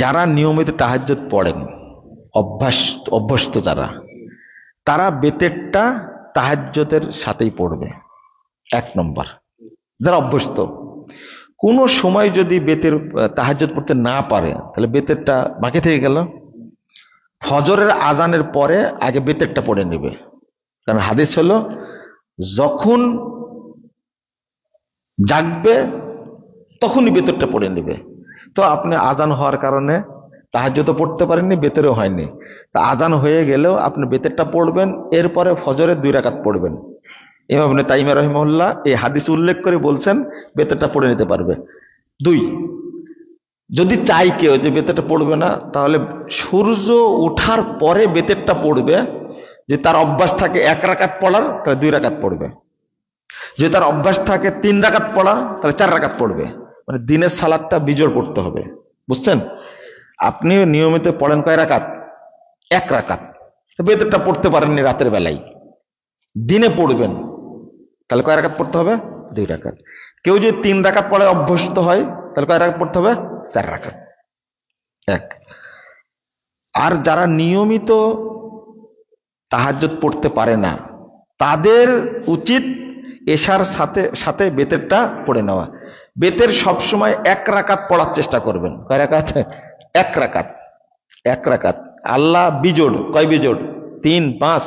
যারা নিয়মিত তাহাজ্জুদ পড়েন, অভ্যাস, অভ্যস্ত যারা, তারা বেতেরটা তাহাজ্জুদের সাথেই পড়বে। এক নম্বর। যারা অভ্যস্ত, কোনো সময় যদি বেতের তাহাজ্জুদ পড়তে না পারে, তাহলে বেতেরটা বাকি থেকে গেল। ফজরের আজানের পরে আগে বেতেরটা পড়ে নেবে। কারণ হাদিস হলো, যখন জাগবে, তখনই বেতরটা পড়ে নেবে। তো আপনি আজান হওয়ার কারণে তাহাজ্য তো পড়তে পারেননি, বেতরেও হয়নি। তা আজান হয়ে গেলেও আপনি বেতেরটা পড়বেন, এরপরে ফজরের দুই রাকাত পড়বেন। ইমাম তাইমা রহিমউল্লাহ এই হাদিস উল্লেখ করে বলছেন, বেতেরটা পড়ে নিতে পারবে। দুই, যদি চাই কেউ যে বেতেরটা পড়বে না, তাহলে সূর্য ওঠার পরে বেতেরটা পড়বে। যে তার অভ্যাস থাকে এক রাকাত পড়ার, তাহলে দুই রাকাত পড়বে। যদি তার অভ্যাস থাকে তিন রাকাত পড়ার, তাহলে চার রাকাত পড়বে। মানে দিনের সালাদটা বিজোড় পড়তে হবে। বুঝছেন? আপনি নিয়মিত পড়েন কয় রাকাত? এক রাকাত। বেতরটা পড়তে পারেননি রাতের বেলায়। দিনে পড়বেন। তাহলে কয় রাকাত পড়তে হবে? দুই রাকাত। কেউ যদি তিন রাকাত পড়ে অভ্যস্ত হয়, তাহলে কয় রাকাত পড়তে হবে? চার রাকাত। এক। আর যারা নিয়মিত তাহাজ্জুদ পড়তে পারে না, তাদের উচিত এশার সাথে সাথে বেতেরটা পড়ে নেওয়া। বেতের সবসময় এক রাকাত পড়ার চেষ্টা করবেন। কয় রাকাত? এক রাকাত। এক রাকাত। আল্লাহ বিজোড়। কয় বিজোড়? তিন, পাঁচ।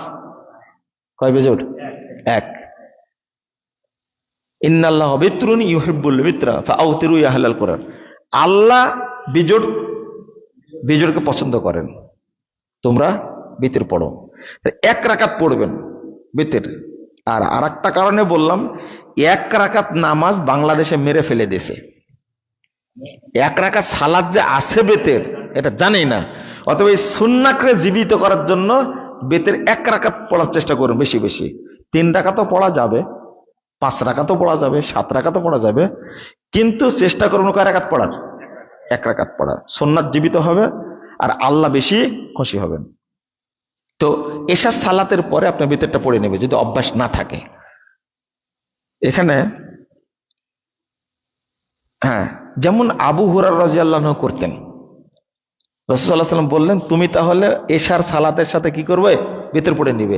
কয় বিজোড়? এক। ইন্নাল্লাহ বিত্রুন ফাউতিরু ইয়াহলাল কোরআন। আল্লাহ বিজোড়, বিজোড়কে পছন্দ করেন। তোমরা বেতের পড়ো। এক রাকাত পড়বেন বেতের। আর আর একটা কারণে বললাম, এক রাকাত নামাজ বাংলাদেশে মেরে ফেলে দিয়েছে। এক রাকাত সালাদ যে আছে বেতের, এটা জানি না। অথবা এই সুন্নাকরে জীবিত করার জন্য বেতের এক রাকাত পড়ার চেষ্টা করুন বেশি বেশি। তিন রাকাতও পড়া যাবে, পাঁচ রাকাতও পড়া যাবে, সাত রাকাতও পড়া যাবে। কিন্তু চেষ্টা করুন কয় রাকাত পড়ার? এক রাকাত পড়া সোননাথ জীবিত হবে আর আল্লাহ বেশি খুশি হবেন। তো এসা সালাতের পরে আপনার ভিতরটা পড়ে নেবে, যদি অভ্যাস না থাকে। এখানে হ্যাঁ যেমন আবু হুরার রাজিয়াল্লাহ করতেন। রসুল্লাহ সাল্লাম বললেন, তুমি তাহলে এশার সালাতের সাথে কি করবে? বেতর পড়ে নিবে।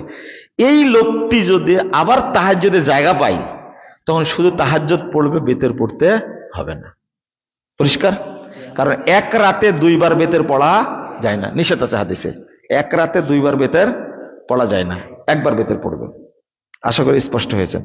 এই লোকটি যদি আবার তাহাজ্যদের জায়গা পাই তখন শুধু তাহাজ্জত পড়বে বেতের পড়তে হবে না। পরিষ্কার? কারণ এক রাতে দুইবার বেতের পড়া যায় না। নিষেধ আছে হাদিসে। এক রাতে দুইবার বেতের পড়া যায় না একবার বেতের পড়বে আশা করি স্পষ্ট হয়েছে।